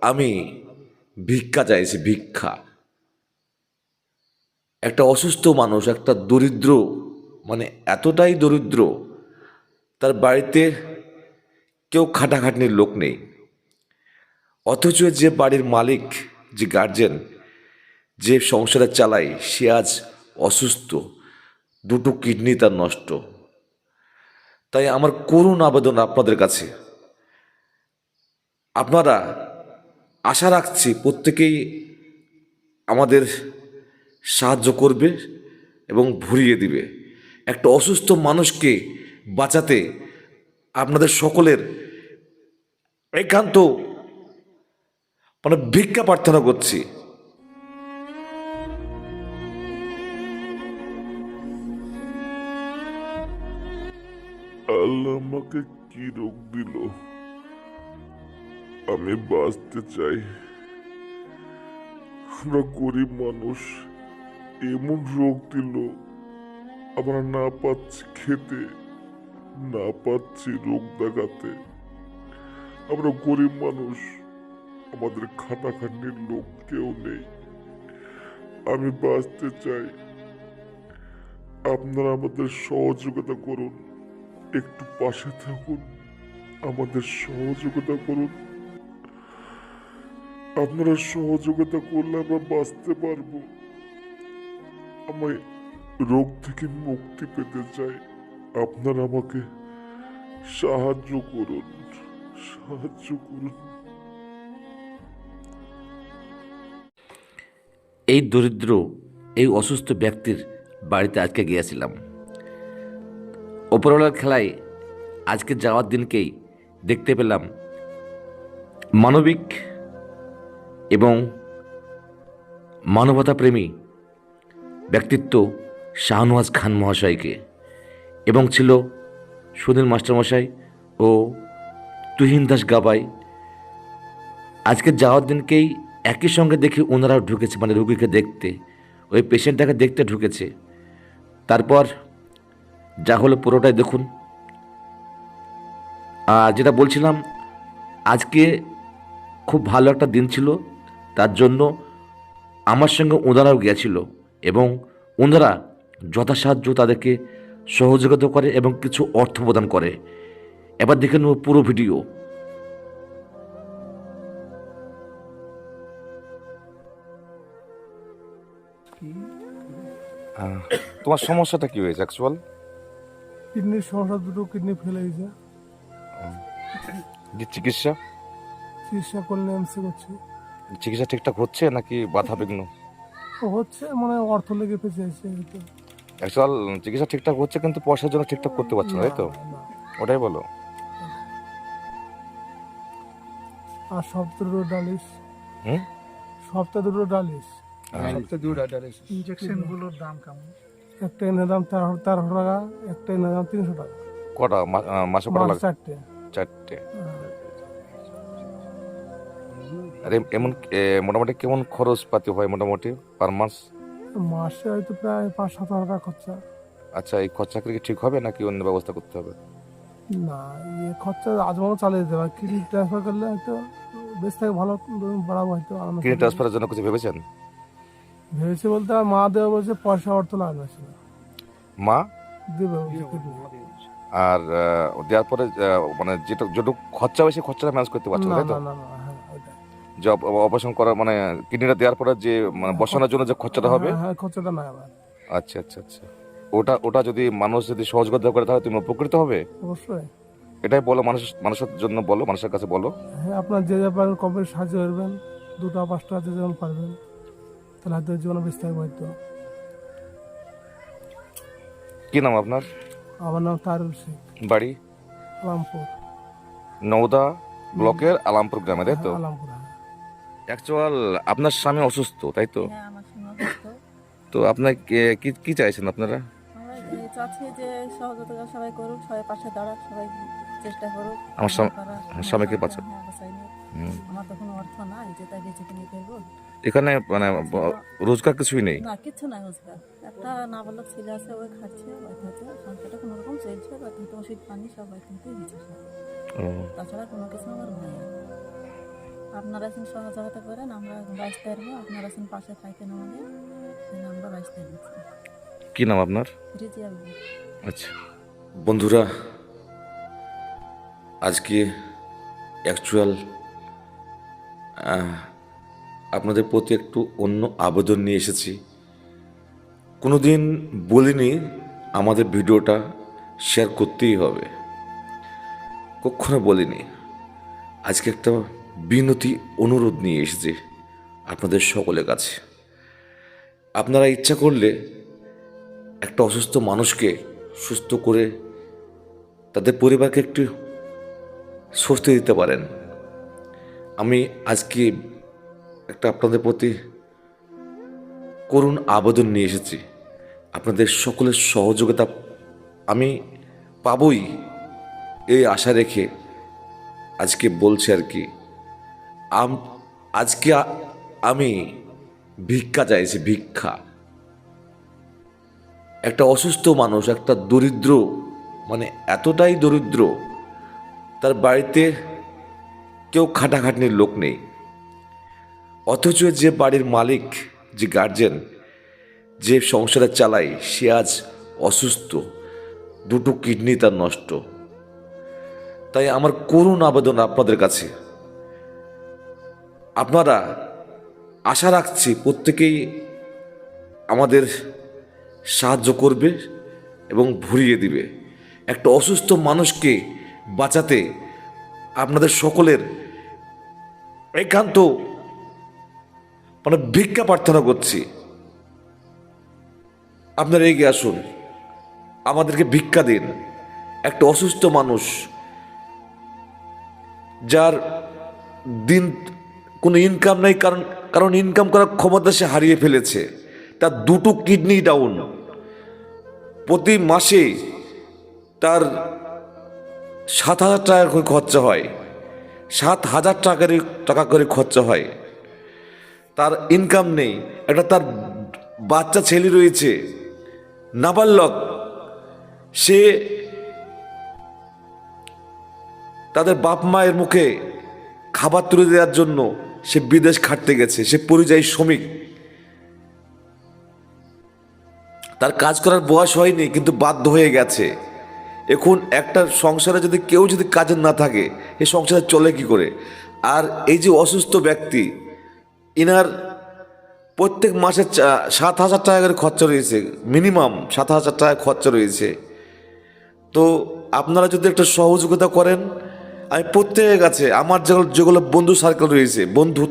আমি ভিক্ষা চাইছি, ভিক্ষা। একটা অসুস্থ মানুষ, একটা দরিদ্র মানে এতটাই দরিদ্র, তার বাড়িতে কেউ খাটাখাটনির লোক নেই। অথচ যে বাড়ির মালিক, যে গার্জেন যে সংসারে চালায়, সে আজ অসুস্থ। দুটো কিডনি তার নষ্ট। তাই আমার করুণ আবেদন আপনাদের কাছে। আপনারা আশা রাখছি প্রত্যেকেই আমাদের সাহায্য করবে এবং ভরিয়ে দিবে। একটা অসুস্থ মানুষকে বাঁচাতে আপনাদের সকলের একান্ত মানে ভিক্ষা প্রার্থনা করছি। আল্লাহ আমাকে কি রোগ দিল? আমি বাঁচতে চাই। আমরা গরিব মানুষ, এমন রোগ দিল, আমরা না পাচ্ছি খেতে, না পাচ্ছি রোগ দেখাতে। আমরা গরিব মানুষ, আমাদের খাটাখাটনির লোক কেউ নেই। আমি বাঁচতে চাই। আপনারা আমাদের সহযোগিতা করুন। একটু পাশে থাকুন। আমাদের সহযোগিতা করুন। আপনারা সহযোগিতা করলে আমরা বাঁচতে পারব। আমি রোগ থেকে মুক্তি পেতে চাই। আপনারা আমাকে সাহায্য করুন সাহায্য করুন। এই দরিদ্র, এই অসুস্থ ব্যক্তির বাড়িতে আজকে গিয়েছিলাম। ওপরওয়ালার খেলায় আজকে যাওয়ার দিনকেই দেখতে পেলাম মানবিক এবং মানবতাপ্রেমী ব্যক্তিত্ব শাহনওয়াজ খান মহাশয়কে এবং ছিল সুনীল মাস্টারমশাই ও তুহিন দাস গাবাই। আজকে যাওয়ার দিনকেই একই সঙ্গে দেখি ওনারাও ঢুকেছে মানে রুগীকে দেখতে। ওই পেশেন্টটাকে দেখতে ঢুকেছে। তারপর যা হলো পুরোটাই দেখুন। আর যেটা বলছিলাম, আজকে খুব ভালো একটা দিন ছিল। তার জন্য আমার সঙ্গে ওনারাও গিয়েছিল এবং ওনারা যথাসাহায্য তাদেরকে সহযোগিতা করে এবং কিছু অর্থ প্রদান করে। এবার দেখে নেব পুরো ভিডিও। তোমার সমস্যাটা কি হয়েছে অ্যাকচুয়াল কিডনির সমস্যা দুটো কিডনি ফেলে গেছে যে চিকিৎসা? চিকিৎসা করলে এমসি করছি। চিকিৎসা ঠিকঠাক হচ্ছে নাকি বাধা বিঘ্ন? হচ্ছে মানে অর্থ লেগে পেঁচে আছে অ্যাকচুয়াল চিকিৎসা ঠিকঠাক হচ্ছে কিন্তু পয়সার জন্য ঠিকঠাক করতে পারছ না তাই তো। ওটাই বলো। আর সপ্তাহ দুটো ডালিস হুম? সপ্তাহ দুটো ডালিস ইনজেকশনগুলোর দাম কেমন? একটা এনে দাম তেরো তেরোশো টাকা একটা এনে দাম তিনশো টাকা। কটা? মা- মাসে কটা লাগে? চারটে। চারটে। হ্যাঁ। আর এমন মোটামুটি কেমন খরচ পাতি হয় মোটামুটি পার মাস মাসে হয়তো প্রায় পাঁচ সাত হাজার টাকা খরচা। আচ্ছা এই খরচা কি ঠিক হবে নাকি অন্য ব্যবস্থা করতে হবে? না ইয়ে খরচা আজমানো চালিয়ে দিতে হবে। কিডনি ট্রান্সফার করলে হয়তো বেশ থেকে ভালো বাড়াবো হয়তো কিডনি ট্রান্সফারের জন্য কিছু ভেবেছেন? ভেবেছি বলতে আর মা দেওয়া বলছে পয়সা অর্থ লাগবে মা? দেবে আর দেওয়ার পরে মানে যেটা যেটুকু খরচা হয় সেই খরচাটা ম্যানেজ করতে পারছ না, না তাই তো? না না। যে অপারেশন করার মানে কিডনিটা দেওয়ার পরে যে মানে বসানোর জন্য যে খরচাটা হবে? হ্যাঁ, হ্যাঁ খরচাটা না আবার। আচ্ছা আচ্ছা আচ্ছা। ওটা ওটা যদি মানুষ যদি সহযোগিতা করে তাহলে তুমি উপকৃত হবে? অবশ্যই। এটাই বলো মানুষ মানুষের জন্য বলো মানুষের কাছে বলো। হ্যাঁ আপনার যে যা পারেন কবে সাহায্য করবেন দুটো পাঁচটা যে যেমন পারবেন তাহলে হয়তো জীবন বেঁচে থাকবে হয়তো। কি নাম আপনার? আমার নাম তারুল শেখ। বাড়ি? আলামপুর। নওদা ব্লকের আলামপুর গ্রামে তাই তো? আলামপুর। হ্যাঁ। অ্যাকচুয়াল আপনার স্বামী অসুস্থ তাই তো? হ্যাঁ। তো আপনার কে- কি চাইছেন আপনারা? চাচ্ছি যে সহযোগিতা সবাই করুক সবাই পাশে দাঁড়াক সবাই চেষ্টা করুক। আমার স্বামীকে। হ্যাঁ। আমার তো কোনো অর্থ নাই যে তাই বেঁচে কিনে করব এখানে মানে রোজগার কিছুই নেই? না নাই রোজগার। একটা নাবালক ছেলে আছে ওই খাচ্ছে ওই খাচ্ছে। সংসারটা কোনো রকম চলছে বা কিন্তু ওষুধ পানি সব ওই তাছাড়া কোনো কিছু আমার নাই। আপনারা এখন সহযোগিতা করেন আমরা বাঁচতে পারব আপনারা এখন পাশে থাকেন আমাদের আমরা বাঁচতে পারব কি নাম আপনার? আচ্ছা। বন্ধুরা আজকে অ্যাকচুয়াল আপনাদের প্রতি একটু অন্য আবেদন নিয়ে এসেছি। কোনোদিন বলিনি আমাদের ভিডিওটা শেয়ার করতেই হবে। কখনো বলিনি। আজকে একটা বিনতি, অনুরোধ নিয়ে এসেছি আপনাদের সকলের কাছে। আপনারা ইচ্ছা করলে একটা অসুস্থ মানুষকে সুস্থ করে তাদের পরিবারকে একটু স্বস্তি দিতে পারেন। আমি আজকে একটা আপনাদের প্রতি করুণ আবেদন নিয়ে এসেছি। আপনাদের সকলের সহযোগিতা আমি পাবই, এই আশা রেখে আজকে বলছি আর কি। আজকে আমি ভিক্ষা চাইছি, ভিক্ষা। একটা অসুস্থ মানুষ, একটা দরিদ্র মানে এতটাই দরিদ্র, তার বাড়িতে কেউ খাটাখাটনির লোক নেই। অথচ যে বাড়ির মালিক, যে গার্জেন যে সংসারে চালায়, সে আজ অসুস্থ। দুটো কিডনি তার নষ্ট। তাই আমার করুণ আবেদন আপনাদের কাছে। আপনারা আশা রাখছি প্রত্যেকেই আমাদের সাহায্য করবে এবং ভরিয়ে দিবে। একটা অসুস্থ মানুষকে বাঁচাতে আপনাদের সকলের একান্ত মানে ভিক্ষা প্রার্থনা করছি। আপনারা এগিয়ে আসুন, আমাদেরকে ভিক্ষা দিন। একটা অসুস্থ মানুষ যার দিন কোনো ইনকাম নেই, কারণ কারণ ইনকাম করার ক্ষমতা সে হারিয়ে ফেলেছে। তার দুটো কিডনি ডাউন প্রতি মাসে তার সাত হাজার টাকা করে খরচা হয়। সাত হাজার টাকার টাকা করে খরচা হয়। তার ইনকাম নেই। একটা তার বাচ্চা ছেলে রয়েছে, নাবালক। সে তাদের বাপ মায়ের মুখে খাবার তুলে দেওয়ার জন্য সে বিদেশ খাটতে গেছে, সে পরিযায়ী শ্রমিক। তার কাজ করার বয়স হয়নি, কিন্তু বাধ্য হয়ে গেছে। এখন একটা সংসারে যদি কেউ যদি কাজের না থাকে এই সংসারে চলে কি করে? আর এই যে অসুস্থ ব্যক্তি, ইনার প্রত্যেক মাসে সাত হাজার টাকা করে খরচা রয়েছে, মিনিমাম সাত হাজার টাকা খরচা রয়েছে। তো আপনারা যদি একটা সহযোগিতা করেন আমি প্রত্যেকের কাছে, আমার যেগুলো যেগুলো বন্ধু সার্কেল রয়েছে, বন্ধু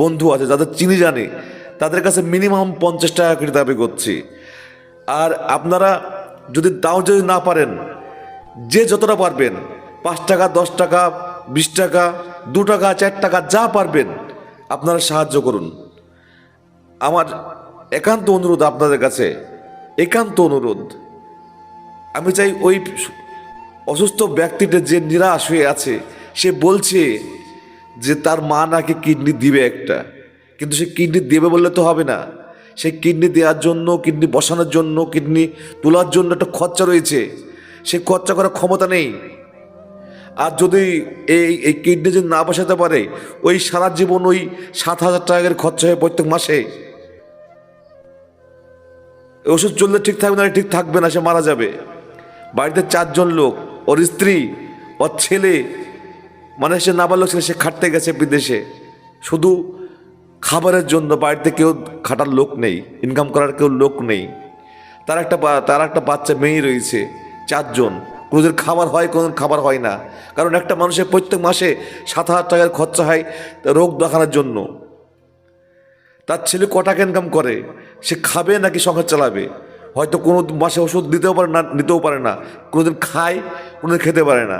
বন্ধু আছে, যাদের চিনি জানে, তাদের কাছে মিনিমাম পঞ্চাশ টাকা করে দাবি করছি। আর আপনারা যদি তাও যদি না পারেন, যে যতটা পারবেন, পাঁচ টাকা, দশ টাকা, বিশ টাকা, দু টাকা, চার টাকা, যা পারবেন, আপনারা সাহায্য করুন। আমার একান্ত অনুরোধ আপনাদের কাছে, একান্ত অনুরোধ। আমি চাই ওই অসুস্থ ব্যক্তিটা যে নিরাশ হয়ে আছে, সে বলছে যে তার মা নাকি কিডনি দিবে একটা। কিন্তু সে কিডনি দেবে বললে তো হবে না। সেই কিডনি দেওয়ার জন্য, কিডনি বসানোর জন্য, কিডনি তোলার জন্য একটা খরচা রয়েছে। সে খরচা করার ক্ষমতা নেই। আর যদি এই এই কিডনি যদি না বসাতে পারে, ওই সারা জীবন ওই সাত হাজার টাকার খরচা হয় প্রত্যেক মাসে। ওষুধ চললে ঠিক থাকবে না, ঠিক থাকবে না, সে মারা যাবে। বাড়িতে চারজন লোক। ওর স্ত্রী, ওর ছেলে মানে সে নাবালক ছেলে, সে খাটতে গেছে বিদেশে। শুধু খাবারের জন্য বাড়িতে কেউ খাটার লোক নেই ইনকাম করার কেউ লোক নেই। তার একটা তার একটা বাচ্চা মেয়ে রয়েছে, চারজন। কোনোদিন খাবার হয়, কোনোদিন খাবার হয় না। কারণ একটা মানুষের প্রত্যেক মাসে সাত হাজার টাকার খরচা হয় রোগ দেখানোর জন্য। তার ছেলে ক টাকা ইনকাম করে? সে খাবে নাকি সংসার চালাবে? হয়তো কোনো মাসে ওষুধ দিতেও পারে না, নিতেও পারে না। কোনোদিন খায়, কোনোদিন খেতে পারে না।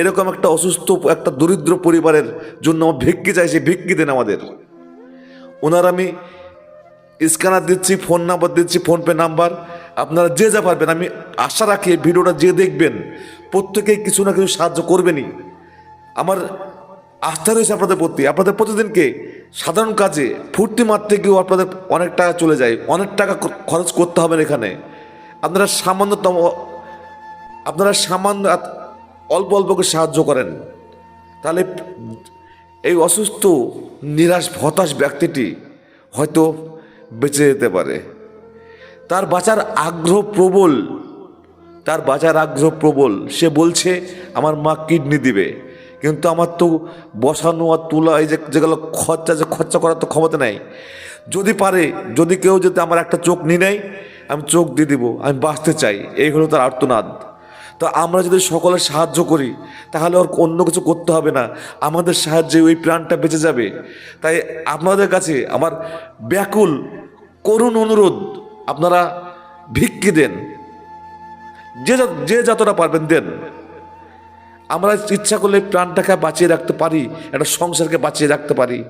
এরকম একটা অসুস্থ, একটা দরিদ্র পরিবারের জন্য আমার ভিক্ষি চাইছে ভিক্ষি দেন আমাদের। ওনার আমি স্ক্যানার দিচ্ছি, ফোন নাম্বার দিচ্ছি ফোনপে নাম্বার। আপনারা যে যা পারবেন, আমি আশা রাখি ভিডিওটা যে দেখবেন, প্রত্যেকেই কিছু না কিছু সাহায্য করবেনই। আমার আস্থা রয়েছে আপনাদের প্রতি। আপনাদের প্রতিদিনকে সাধারণ কাজে ফুর্তি মারতে গিয়েও আপনাদের অনেক টাকা চলে যায়, অনেক টাকা খরচ করতে হবে এখানে। আপনারা সামান্যতম, আপনারা সামান্য অল্প অল্পকে সাহায্য করেন। তাহলে এই অসুস্থ, নিরাশ, হতাশ ব্যক্তিটি হয়তো বেঁচে যেতে পারে। তার বাঁচার আগ্রহ প্রবল, তার বাঁচার আগ্রহ প্রবল। সে বলছে, আমার মা কিডনি দিবে। কিন্তু আমার তো বসানো আর তোলা, এই যে যেগুলো খরচা, যে খরচা করার তো ক্ষমতা নেই। যদি পারে, যদি কেউ যদি আমার একটা চোখ নিয়ে নেয়, আমি চোখ দিয়ে দিব, আমি বাঁচতে চাই, এই হলো তার আর্তনাদ। তো আমরা যদি সকলের সাহায্য করি, তাহলে ওর অন্য কিছু করতে হবে না। আমাদের সাহায্যে ওই প্রাণটা বেঁচে যাবে। তাই আপনাদের কাছে আমার ব্যাকুল, করুণ অনুরোধ, আপনারা ভিক্ষি দেন। যে যে যতটা পারবেন দেন। আমরা ইচ্ছা করলে প্রাণটাকে বাঁচিয়ে রাখতে পারি, একটা সংসারকে বাঁচিয়ে রাখতে পারি।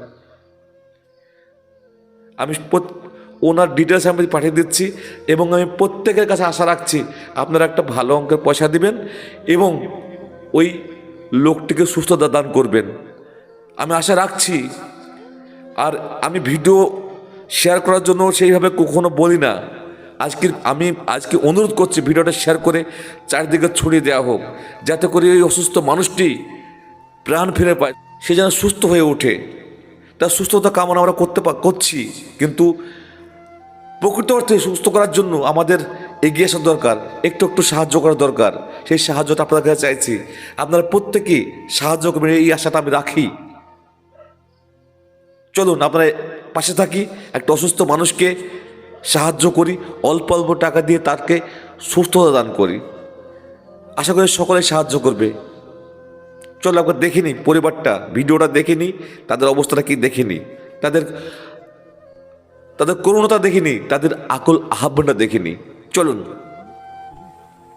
আমি ওনার ডিটেলস আমি পাঠিয়ে দিচ্ছি এবং আমি প্রত্যেকের কাছে আশা রাখছি আপনারা একটা ভালো অঙ্কের পয়সা দিবেন এবং ওই লোকটিকে সুস্থতা দান করবেন। আমি আশা রাখছি। আর আমি ভিডিও শেয়ার করার জন্য সেইভাবে কখনো বলি না। আজকের আমি আজকে অনুরোধ করছি ভিডিওটা শেয়ার করে চারিদিকে ছড়িয়ে দেওয়া হোক, যাতে করে ওই অসুস্থ মানুষটি প্রাণ ফিরে পায়, সে যেন সুস্থ হয়ে ওঠে। তার সুস্থতা কামনা আমরা করতে করছি, কিন্তু প্রকৃত অর্থে সুস্থ করার জন্য আমাদের এগিয়ে আসা দরকার, একটু একটু সাহায্য করা দরকার। সেই সাহায্যটা আপনাদের কাছে চাইছি। আপনারা প্রত্যেকেই সাহায্য করবেন, এই আশাটা আমি রাখি। চলুন, আপনারা পাশে থাকি, একটা অসুস্থ মানুষকে সাহায্য করি অল্প অল্প টাকা দিয়ে তাকে সুস্থতা দান করি। আশা করি সকলে সাহায্য করবে। চলো একবার দেখিনি পরিবারটা ভিডিওটা দেখিনি তাদের অবস্থাটা কি দেখে দেখিনি তাদের তাদের করুণতা দেখিনি তাদের আকল আহ্বানটা দেখিনি চলুন।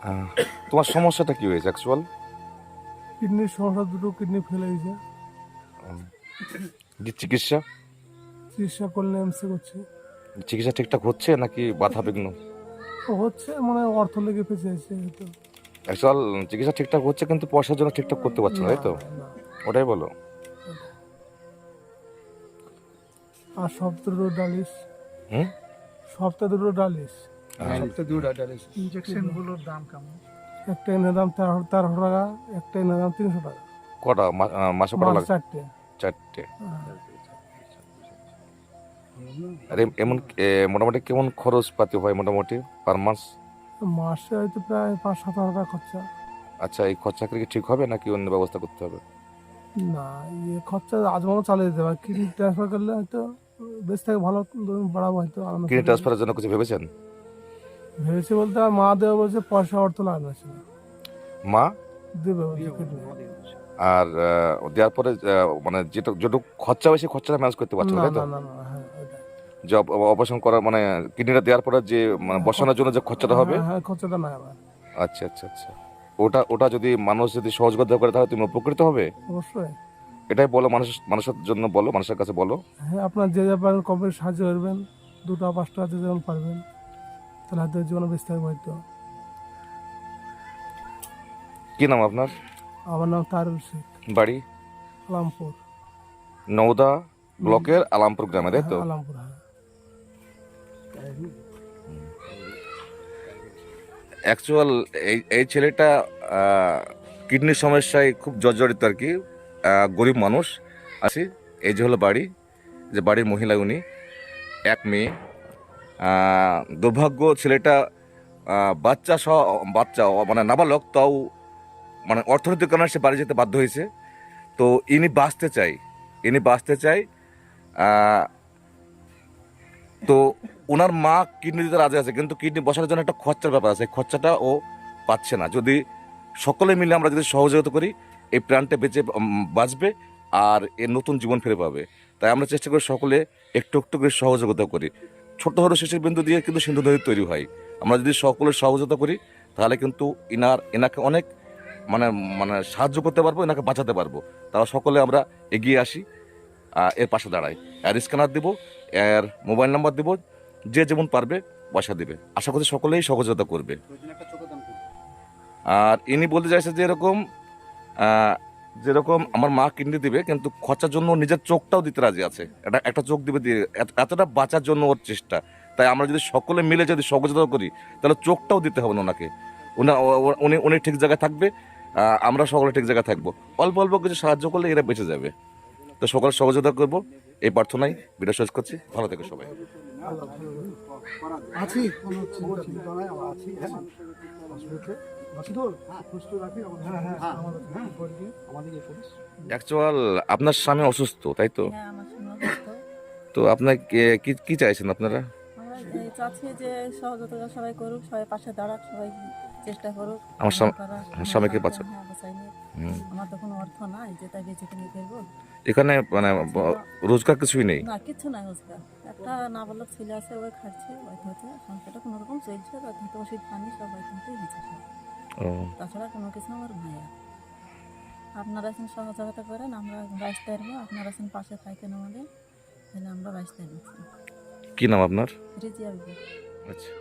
আহ, তোমার সমস্যাটা কি হয়েছে অ্যাকচুয়াল কিডনির সমস্যা দুটো কিডনি ফেলে গেছে চিকিৎসা? চিকিৎসা করলে এমসে করছে। চিকিৎসা ঠিকঠাক হচ্ছে নাকি বাধা বিঘ্ন? হচ্ছে মানে অর্থ লেগে ফেসে আছে হয়তো। অ্যাকচুয়াল চিকিৎসা ঠিকঠাক হচ্ছে কিন্তু পয়সার জন্য ঠিকঠাক করতে পারছ না তাই তো? ওটাই বলো। আর সপ্তাহে দুটো ডালিস হুম? সপ্তাহে দুটো ডালিস ইনজেকশনগুলোর দাম কেমন? একটা এনে দাম তেরো তেরোশো টাকা একটা এনে দাম তিনশো টাকা। কটা? মা- মাসে কটা লাগে? চারটে। চারটে। আর এমন মোটামুটি কেমন খরচ পাতি হয় মোটামুটি পার মাস মাসে হয়তো প্রায় পাঁচ সাত হাজার টাকা খরচা। আচ্ছা এই খরচা কি ঠিক হবে নাকি অন্য ব্যবস্থা করতে হবে? না ইয়ে খরচা আজমানো চালিয়ে দিতে হবে কিডনি ট্রান্সফার করলে হয়তো বেশ থেকে ভালো বাড়াবো হয়তো কিডনি ট্রান্সফারের জন্য কিছু ভেবেছেন? ভেবেছি বলতে আর মা দেবে বলছে পয়সা অর্থ লাগবে মা? দেবে আর দেওয়ার পরে মানে যেটা যেটুকু খরচা হয় সেই খরচাটা ম্যানেজ করতে পারছ না, না তাই তো? যে অপ- অপারেশন করার মানে কিডনিটা দেওয়ার পরে যে মানে বসানোর জন্য যে খরচাটা হবে? হ্যাঁ, হ্যাঁ খরচাটা না আমার। আচ্ছা আচ্ছা আচ্ছা। ওটা ওটা যদি মানুষ যদি সহযোগিতা করে তাহলে তুমি উপকৃত হবে? অবশ্যই। এটাই বলো মানুষ মানুষের জন্য বলো মানুষের কাছে বলো। হ্যাঁ আপনার যে যা পারেন কবে সাহায্য করবেন। দুটো পাঁচটা যে যেমন পারবেন তাহলে হয়তো জীবনে বেঁচে থাকব হয়তো কি নাম আপনার? আমার নাম তারুল শেখ। বাড়ি? আলামপুর। নওদা ব্লকের আলামপুর গ্রামে তাই তো? হ্যাঁ, আলামপুর হ্যাঁ। অ্যাকচুয়াল এই এই ছেলেটা কিডনির সমস্যায় খুব জর্জরিত আর কি। গরিব মানুষ আছে। এই যে হলো বাড়ি যে বাড়ির মহিলা উনি, এক মেয়ে। দুর্ভাগ্য ছেলেটা বাচ্চা সহ, বাচ্চা মানে নাবালক, তাও মানে অর্থনৈতিক কারণে সে বাড়ি যেতে বাধ্য হয়েছে। তো ইনি বাঁচতে চাই, ইনি বাঁচতে চাই তো ওনার মা কিডনি দিতে রাজি আছে, কিন্তু কিডনি বসানোর জন্য একটা খরচার ব্যাপার আছে খরচাটা ও পাচ্ছে না। যদি সকলে মিলে আমরা যদি সহযোগিতা করি, এই প্রাণটা বেঁচে বাঁচবে আর এর নতুন জীবন ফিরে পাবে। তাই আমরা চেষ্টা করি সকলে একটু একটু করে সহযোগিতা করি। ছোট ছোট শেষের বিন্দু দিয়ে কিন্তু সিন্ধু নদী তৈরি হয়। আমরা যদি সকলে সহযোগিতা করি, তাহলে কিন্তু ইনার এনাকে অনেক মানে মানে সাহায্য করতে পারব এনাকে বাঁচাতে পারব। তারা সকলে আমরা এগিয়ে আসি। এর পাশে দাঁড়ায়। এর স্ক্যানার দিব, এর মোবাইল নাম্বার দিব, যে যেমন পারবে পয়সা দেবে। আশা করছি সকলেই সহযোগিতা করবে। আর ইনি বলতে চাইছে যে এরকম যেরকম আমার মা কিডনি দিবে, কিন্তু খরচার জন্য নিজের চোখটাও দিতে রাজি আছে। এটা একটা চোখ দিবে দিয়ে এত- এতটা বাঁচার জন্য ওর চেষ্টা। তাই আমরা যদি সকলে মিলে যদি সহযোগিতা করি, তাহলে চোখটাও দিতে হবে না ওনাকে। উনি উনি ঠিক জায়গায় থাকবে আমরা সকলে ঠিক জায়গায় থাকব। অল্প অল্প কিছু সাহায্য করলে এরা বেঁচে যাবে। তো সকল সহযোগিতা করব। এই প্রার্থনায় ভিডিও শেষ করছি। ভালো থেকো সবাই। আছি কোনো চিন্তা নাই আমরা আছি হ্যাঁ। হ্যাঁ হ্যাঁ অ্যাকচুয়াল আপনার স্বামী অসুস্থ তাই তো? হ্যাঁ। তো আপনার কি কি চাইছেন আপনারা? চাচ্ছি যে সহযোগিতা সবাই করুক সবাই পাশে দাঁড়াক সবাই চেষ্টা করুক আমার স্বামীকে বাঁচান। হ্যাঁ। আমার তো কোনো অর্থ নাই যে বেঁচে কিনে ফেলব। এখানে মানে রোজগার কিছুই নেই? না কিচ্ছু নাই রোজগার। একটা নাবালক ছেলে আছে ওই খাচ্ছে ওই হতে সংসারটা কোনো রকম চলছে ওই হতে ওষুধ পানি সব ওই হতেই হচ্ছে তাছাড়া কোনো কিছু আমার নাই আপনারা এখন সহযোগিতা করেন আমরা বাঁচতে পারব আপনারা এখন পাশে থাকেন আমাদের তাহলে আমরা বাঁচতে পারব কি নাম আপনার? রিজিয়া আচ্ছা।